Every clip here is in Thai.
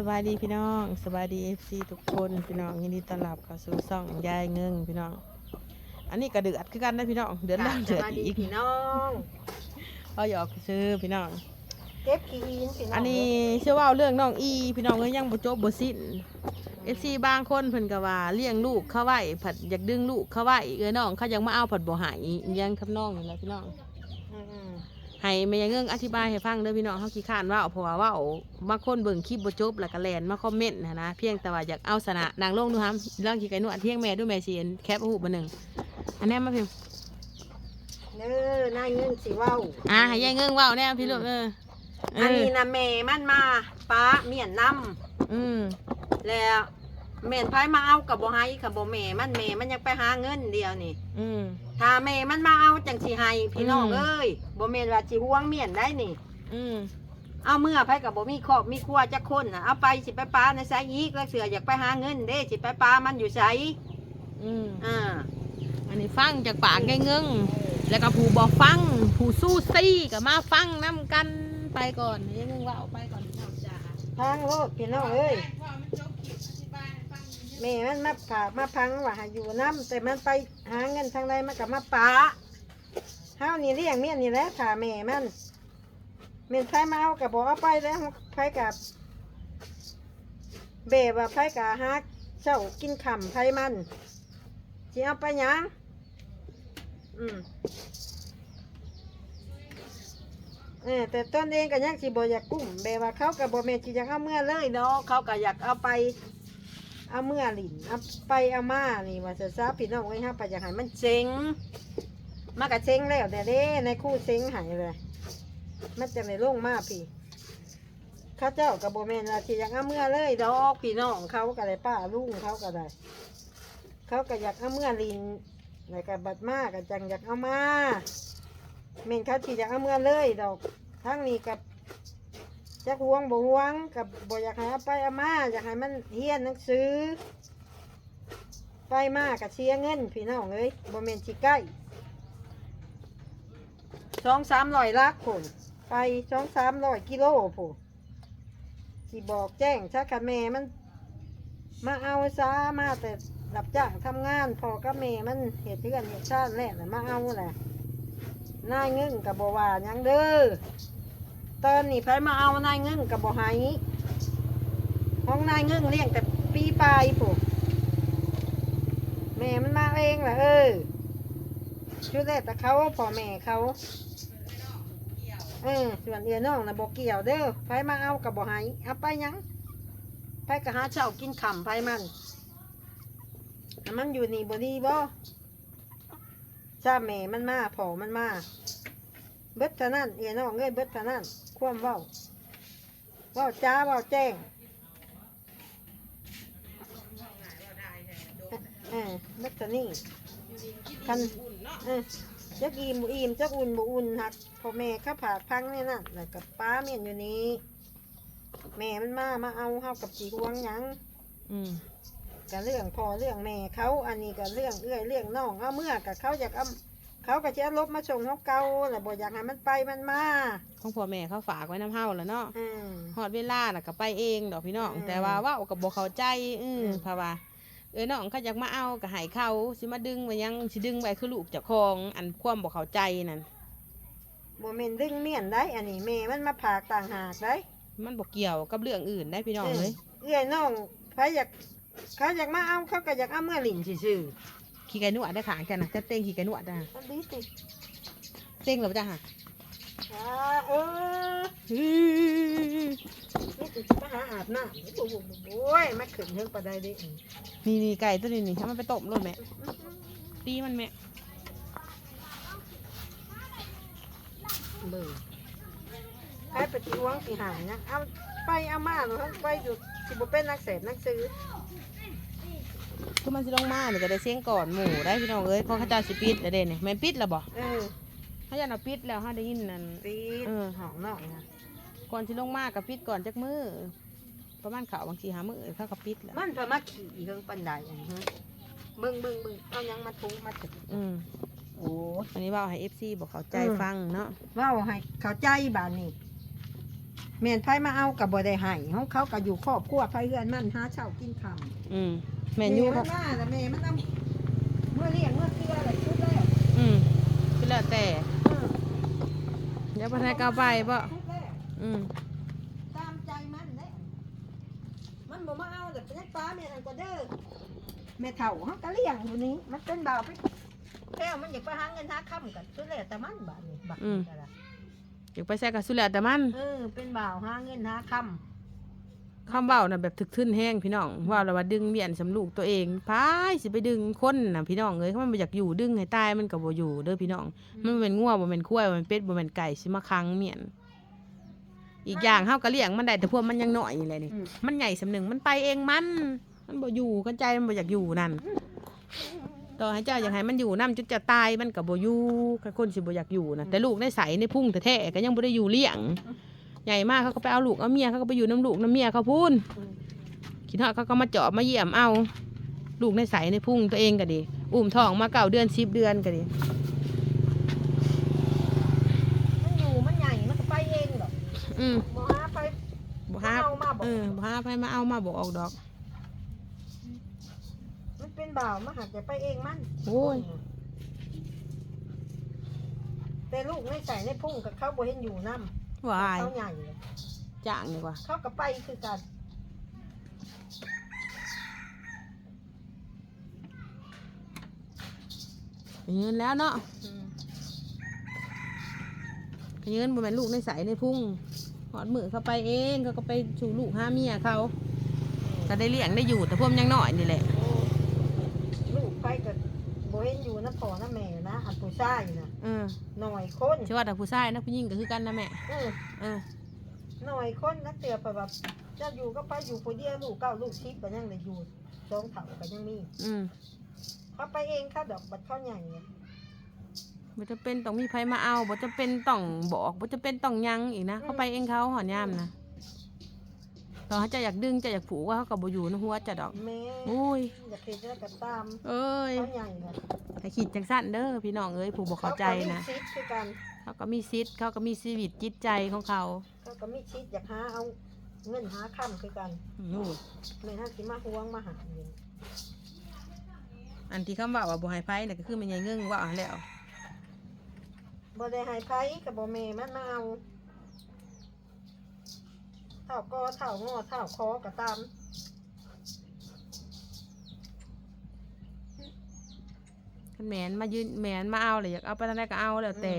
สบายดีพี่น้องสบายดีเอฟซีทุกคนพี่น้องยินดีต้อนรับเข้าสู่ช่องยายเงิงพี่น้อง อันนี้กระเดือดคือกันนะพี่น้องเดือดแล้วเดือดสวัสดีอีกพี่น้องเขาหยอกซื้อพี่น้อง เก็บขี้อินพี่น้องอันนี้เชื่อว่าเรื่องน้องอีพี่น้องก็ยังบ่จบบ่สิ้นเอฟซีบางคนเพิ่นก็ว่าเลี้ยงลูกเขาไว้ผัดอยากดึงลูกเขาไว้เอ้ยน้องเขายังมาเอาผัดบ่ใหายยังทำน้องนี่แหละพี่น้องอืม ให้แม่ยังเงิงอธิบายให้ฟังเด้อพี่น้องเฮาขี้ข้านเว่าเพราะว่าเว่าบางคนเบิ่งคลิปบ่จบแล้วก็แลนมาคอมเมนต์นะนะเพียงแต่ว่าอยากเอาสนะนางลงดูฮัมเรื่องขี้ไก่นวดเที่ยงแม่ด้วยแม่สิเห็นแคปรูปมาหนึ่งอันนี้มาพิมพ์เด้อนายเงินสิเว้าอ่าให้ยายเงิงเว้าแน่พี่ลูกเออเออันอนี้นะแม่มันมาป้าเมียนนอืมำแล้วแม่นไผมาเอากับบ่ให้กับบ่แม่มันแม่มันยังไปหาเงินเดียวนี่ อืม ถ้าแม่มันมาเอาจังสิให้พี่น้องอืม เอ้ยบ่แม่นว่าสิห่วงเมียนได้นี่ อืมเอาเมื่อไผกับบ่มีครอบมีครัวจักคนน่ะเอาไปสิไปป้าในไสอีกแล้วเสืออยากไปหาเงินเด้สิไปป้ามันอยู่ไสอืมอ่าอันนี้ฟังจากปากยายเงิงแล้วก็ผู้บอกฟัง ผู้สู้ซี่ก็มาฟังน้ำกันไปก่อนยายเงิงเว่าเอาไปก่อนพี่น้องจ้า ทางโลดพี่น้องเอ้ย แม่มันมาผ่ามาพังว่าอยู่น้ำแต่มันไปหาเงินทางใดมันกับมาป้าเฮานี่เลี้ยงเมียนี่แหละผ่าแม่มันเมียนไผมาเอากับบอกเอาไปแล้วไผกับเบบว่าไผกับฮักเจ้ากินขำไผมันสิเอาไปยังอืมเออแต่ต้นเองก็ยังสิบ่อยากกุ้มแบบว่าเขากับบ่แม่นสิอยากเอาเมื่อเลยเนาะเขาก็อยากเอาไป เอาเมื่อหลินเอาไปเอามานี่ว่าจะซาพี่น้องไว้ฮะไปอยากให้มันเซ็งมากะเซ็งแล้วแต่เด้ในคู่เซ็งหายเลย มันจะไม่ลงมากพี่ข้าเจ้ากับโบแมนว่าที่อยากเอาเมื่อเลยดอกพี่น้องเขาก็ได้ป้าลุงเขาก็ได้ เขาก็อยากเอาเมื่อลินแล้วก็บัดมาก็จังอยากเอามาเมนเขาที่อยากเอาเมื่อเลยดอกทั้งนี้กับ จักห่วงบ่ห่วงกับบ่อยากให้เอาไปเอามาอยากให้มันเฮียนหนังสือ ไปมากับเสียเงินพี่น้องเอ้ยบ่แม่นสิใกล้สองสามร้อยลักผนไปสองสามร้อยกิโลผนสิบอกแจ้งชักกับแม่มัน มาเอาซามาแต่รับจ้างทำงาน พอกับแม่มันเหตุเทือนเหตุชาติแหละมาเอาแหละนายเงินกับบ่ว่ายังเด้อ เตอนนี้ไผมาเอานายเงิ่งกับบ่หายห้องนายเงิ่งเลี้ยงแต่ปีปลายปุ๊แม่มันมาเองแหละเออชุดแรกแต่เขาพ่อแม่เขาเออส่วนเอือน้องนะบอกเกี่ยวเด้อไผมาเอากับบ่หายเอาไปยังไผก็หาเช้ากินขำไผมันอันมันอยู่นี่บ่ดีบ่จ้าแม่มันมาพ่อมันมาเบิดเท่านั้นเอียน้องเอ้ยเบิดเท่านั้น ความเว้าเว้าจ้าเว้าแจ้งเออเบิดเท่านี้คันเออจักอิ่มบ่อิ่มจักอุ่นบ่อุ่นหักพ่อแม่เข้าผากพังนี่นั่นแล้วกับป้าเมียนอยู่นี้แม่มันมามาเอาเฮากับสีหวงหยังอืมกับเรื่องพ่อเรื่องแม่เขาอันนี้กับเรื่องเอื้อยเรื่องน้องเอาเมื่อกับเขาอยากเอา เขาก็จะเอารถมาส่งเขาเก่าแหละบ่อยากให้มันไปมันมา ของพ่อแม่เขาฝากไว้น้ำเฮาแล้วเนาะอืม ฮอดเวลาน่ะก็ไปเองดอกพี่น้อง อืมแต่ว่าเว่ากับบ่เข้าใจ อืออืม เพราะว่าเอ้ยน้องเขาอยากมาเอาก็ให้เขาสิมาดึงมายังสิดึงไว้คือลูกเจ้าของอันความบ่เข้าใจนั่นบ่แม่นดึงเมียนได้ อันนี้แม่มันมาผากต่างหากได้ มันบ่เกี่ยวกับเรื่องอื่นได้พี่น้องเออเลยเอื้อยน้องใครอยากเขาอยากมาเอาเขาก็อยากเอาเมื่อหลินซื่อ ขี่ไก่นวดได้ขางกันนะจะเต้งขี่ไก่นวดได้ๆอันนี้ติเต้งแล้วจ้ะฮะอ่าเออนี่ติมาหาอาบน้ำโอ้โหโอ้ยมาขึ้นเรื่องปะได้เดินี่นี่ไก่ตัวนี้นี่ถ้ามันไปต้มรถแม่ตีมันแม่เบิ่งใครไปที่หวงสิหาเนี่ยเอาไปเอามาหรือไปอยู่สิบ่เป็นนักเสพนักซื้อ คือมันสิลงมาเนี่ยจะได้เสียงก่อนหมู่ได้พี่น้องเอ้ยเพราะเขาเจ้าสิปิดแล้วเด่นนี่แม่นปิดแล้วบ่เออเขาจะเอาปิดแล้วเขาได้ยินนั่นปีเออหองนอกนะก่อนสิลงมากับปิดก่อนจักมือประมาณข่าวบางทีหามือเขาก็ปิดแล้วมันพอมาขี่เรื่องปันไดอันนี้เบิ่งเบิ่งเบิ่งเอายังมาทุมาถึงอืมโอ้อันนี้เว่าให้ FC บอกเข้าใจอืม ฟังเนาะเว้าให้เข้าใจบานนี้แม่นไผมาเอากับบ่ได้ให้เขาเขาก็อยู่ครอบครัวไผเฮือนมันหาเช้ากินค่ำอืม แม่นอยู่คมัรับนมาแล้วแม่มันเอาเมื่อเลี้ยงเมื่อเกลืออะไรชุดแรกอืมก็แล้วแต่ เออเดี๋ยวพนักเอาไปบ่ชุดแรกอืมตามใจมันเด้มันบ่มาเอาแต่เป็นป้าแม่นั่นก็เด้อแม่เฒ่าเฮาก็เลี้ยงอยู่นี้ มันเป็นบ่าวไปแล้วมันอยากไปหาเงินหาค่ำกันชุดแรกแต่มันบาดนี่บักนี่ก็ล่ะอยากไปใส่กับสุแล้วแต่มันเออเป็นบ่าวหาเงินหาค่ คำเว้าน่ะแบบถึกทึ่นแห้งพี่น้องเว่าแล้วว่าดึงเบียนสำลูกตัวเองพายสิไปดึงคนน่ะพี่น้องเอ้ยเขามันบ่อยากอยู่ดึงให้ตายมันก็บ่อยู่เด้อพี่น้องำมันบ่เป็นงัวบ่เป็นควายบ่เป็นเป็ดบ่เป็นไก่สิมาคังเมียน อีกอย่างเฮาก็เลี้ยงมันได้แต่พวกมันยังน้อยนี่แหละนี่ อืม มันใหญ่สำหนึ่งมันไปเองมัน มันบ่อยู่กันใจมันบ่อยากอยู่นั่น ต่อให้เจ้าอยากให้มันอยู่นํจนจะตายมันก็บ่อยู่กับคนสิบ่อยากอยู่นะแต่ลูกในใสในพุ่งแท้ๆก็ยังบ่ได้อยู่เลี้ยง ใหญ่มากเขาก็ไปเอาลูกเอาเมียเขาก็ไปอยู่น้ำลูกน้ำเมียเขาพูนอืมคิดฮอดเขาก็มาเจาะมาเยี่ยมเอา ลูกในใสในพุ่งตัวเองก็ดี อุ้มท้องมาเก้าเดือนสิบเดือนก็ดีมันอยู่มันใหญ่มันก็ไปเองหรอกอืมบ่หาไปบ่ฮาเอามาบอกเออบ่ฮาไปมาเอามาบอกออกดอก มันเป็นบ่าวมาหัดจะไปเองมันโอ้ย แต่ลูกไม่ใส่ในพุ่งกับเขาบ่เห็นอยู่น้ำ วายเขาใหญ่เลยจ้างดีกว่าเขาก็ไปคือกันไปยืนแล้วเนาะไปยืนบ่แม่นลูกในใสในพุ่งหอดมือเขาไปเองเขาก็ไปสู่ลูกหาเมียเขาก็ได้เลี้ยงได้อยู่แต่พวกมันยังน้อยนี่แหละลูกไปกับบ่เห็นอยู่น้ำพ่อน้ำแม่นะอัน ผู้ชายนะเออหน่อยคนชื่อว่าแต่ผู้ชายนะผู้หญิงก็คือกันนะแม่เออเออหน่อยคนนักเตือไปแบบจะอยู่ก็ไปอยู่ผู้เดียวลูกเก้าลูกชิปก็ยังได้อยู่สองเถ่าก็ยังมีอืมเขาไปเองเขาดอกบัดเขาใหญ่เนี่ยบ่จะเป็นต้องมีไผมาเอาบ่จะเป็นต้องบอกบ่จะเป็นต้องหยังอีกนะเขาไปเองเขาหอนยามนะ ต่อให้เจะอยากดึงเจะอยากผูกว่าเขากับบ่อยู่นะหัวเจะดอก แม่โอ้ย อยากเห็นแล้วก็ตามเอ้ยเขาใหญ่เลยแต่คิดจังสั้นเด้อพี่น้องเอ้ยผู้บ่เข้าใจนะเขาก็มีชิดคือกันเขาก็มีสิทธิ์เขาก็มีชีวิตจิตใจของเขาเขาก็มีชิดอยากหาเอาเงินหาค่ำคือกันโอ้ยแม่ท่านสิมาห่วงมาหาเงินอันที่คำว่าว่าบ่ให้ไผน่ะก็คือมันใหญ่เงิงว่าเอาแล้วบ่ได้ใหายไผกับบ่แม่มันมาเอา เท่าก็เท่างอเท่าคอก็ตามคันแมนมายืนแมนมาเอาเลยอยากเอาไปทางใดก็เอาแล้วแต่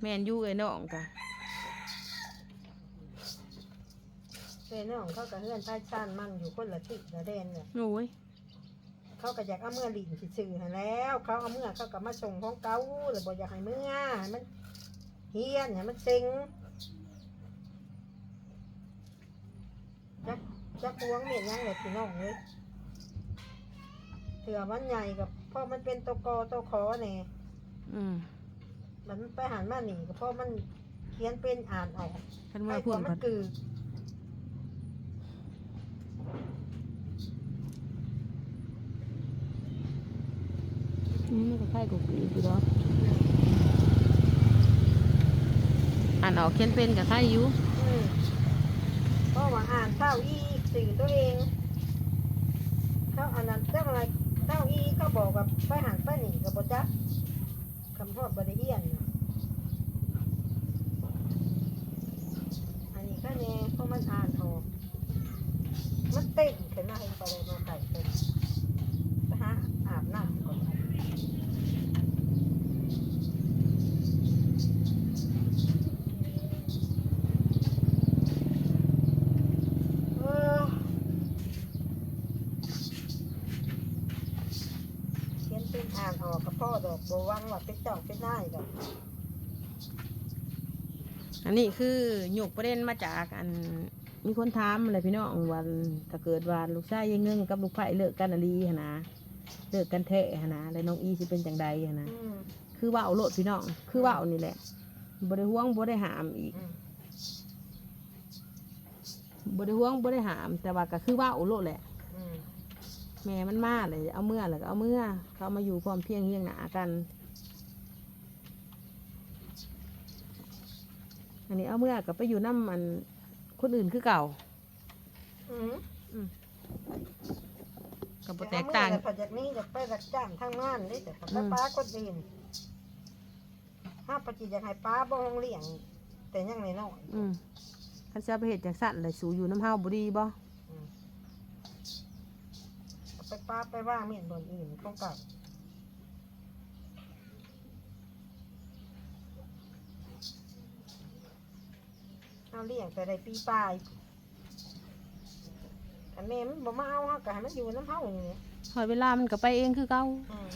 แมนอยู่ไอ้น้องกะแต่น้องเขาก็เฮือนใต้ชานมั่งอยู่คนละที่ละแดนเนี่ยโอ้ย เขาก็อยากเอาเมื่อลินซื่อๆให้แล้ว เขาเอาเมื่อเขาก็มาส่งของเก่าหรือบ่อยากให้เมื่อให้มันเฮียนให้มันเซ็งจักจักพวงเมียนยังเลยพี่น้องเลยเถื่อมันใหญ่กับเพราะมันเป็นตัวกอตัวขอเนี่ยอืมมันไปหันมาหนีก็เพราะมันเขียนเป็นอ่านออกคันไอ้ว่าหัพูวดมัก่อนนคือ นี่มันก็ใกล้กับกูอยู่ดอกอ่านออกเขียนเป็นกับใครอยู่อืมาะว่าอ่านเท่าอีสื่อตัวเองเขาอันนั้นเจ้าอะไรเท่าอีเขาบอกกับไปหันไปหนีกับโบจักคำพอดบริเอียนอันนี้ก็แน่เพราะมันอ่านออกมันเต้นขึ้นมาให้ไปเลยมาไก่เป็นไปหาอาบน้ำก่อนเออ เขียนเป็นอ่านออกกับพ่อ ดอกบวังว่าเป็นเจ้าเป็นนายดอกอันนี้คือหยกประเด็นมาจากอันมีคนถามอะไรพี่น้องวันถ้าเกิดว่าลูกชายยังเงิงกับลูกไผ่เลิกกันอะไรหนนะเลิกกันแท้หนนะแล้วน้องอีสิเป็นจังใดหนนะอืมคือว่าเอาโลดพี่น้องคือว่าเอานี่แหละบ่ได้ห่วงบ่ได้หามอีกอืมบ่ได้ห่วงบ่ได้หาม แต่ว่าก็คือว่าเอาโลดแหละอืม แม่มันมาเลยเอาเมื่อแล้วก็เอาเมื่อ เขามาอยู่พร้อมเพรียงเรียงหนากัน อันนี้เอาเมื่อกับไปอยู่น้ำมันคนอื่นคือเก่าอืมกับบ่แตกต่างพอจากนี้จะไปรับจ้างทางงานนี่แต่อืป้ามป้าคนอื่นห้าปฏิอยากให้ป้าบ่ห้องเลี้ยง แต่ยังน้อยอืมคันจะไปเห็ดจากสั่นเลยสูอยู่น้ำเฮาบุรีบ่ ๆอืมเอาไปป้าไปว่างเมียนบนอื่นของเก่าเอาเลี้ยงแต่ได้ปีปลายอันแม่มันบ่มาเอาเฮาก็ให้มันอยู่น้ำเฮาอย่างนี้หอยเวลามันก็ไปเองคือเก่า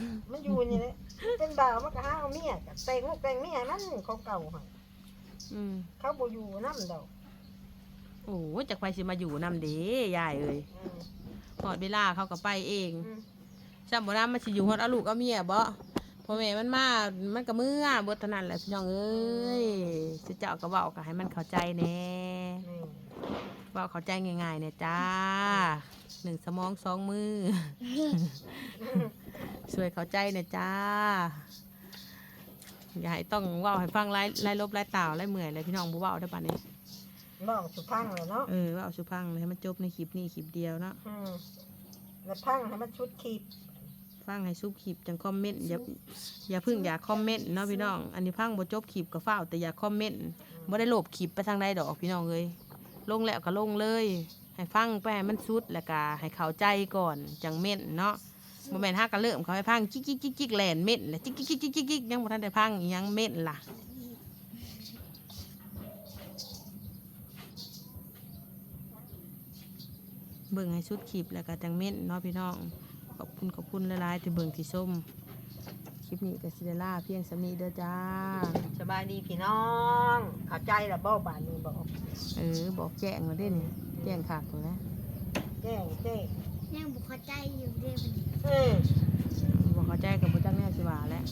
อืมมันอยู่นี่แหละเป็นบ่าวมันก็หาเอาเมียก็แต่งลูกแต่งเมียมันของเก่าหั่นอืมเขาบ่อยู่นำดอกโอ้ยจากไปสิมาอยู่นำเด้ยายเอ้ยอืม หอดเวลาเขาก็ไปเองอืมจำบ่ได้มันสิอยู่ฮอดเอาลูกเอาเมียบ่พ่อแม่มันมา มันก็เมื่อบ่เท่านั้นแหละพี่น้องเอ้ยสิเจ้าก็เว้าก็ให้มันเข้าใจแหน่นี่เว้าเข้าใจง่ายๆเนี่ยจ้าหนึ่งสมองสองมือช่วยเข้าใจเนี่ยจ้า อย่าให้ต้องเว้าให้ฟังไล่ไล่ลบไล่ต่าวไล่เมื่อยเลยพี่น้องบ่เว้าได้ปานนี้ ลองสุพังเลยเนาะเออเว้าสุพังเลยให้มันจบในคลิปนี้คลิปเดียวเนาะอืมแล้วพังให้มันชุดคีบฟังให้ซุปคลิปจังคอมเมนต์อย่าอย่าเพึ่งอย่าคอมเมนต์เนาะพี่น้อง อันนี้พังบ่จบคลิปก็ฟ้าวแต่อย่าคอมเมนต์บ่ได้ลบคลิปไปทางใดดอกพี่น้องเอ้ยลงแล้วก็ลงเลย ให้ฟังไปให้มันสุดแล้วก็ให้เข้าใจก่อนจังเม่นเนาะบ่แม่นฮักก็เริ่มเขาให้พังจิกจิกจิกจิกแลนเม่นแล้วจิกจิกจิกจิกจิกจิกยังบ่ทันได้พังอีหยังเม่นล่ะ เบิ่งให้ชุดขีปแล้วก็จังเม่นน้องพี่น้อง ขอบคุณขอบคุณละลายที่เบิ่งที่ส้มคลิปนี้กับซิเดล่าเพียงสำนีเด้อจ้า สบายดีพี่น้องขับใจระเบ้วป่านนี้บอกเออบอกแจ้งมาเด้นี่แจ้งขาดเลยนะแจ้งแจ้งยังบุกข้าใจอยู่เรื่อยเออบุกเข้าใจกับบุจังแม่สิว่าแล้ว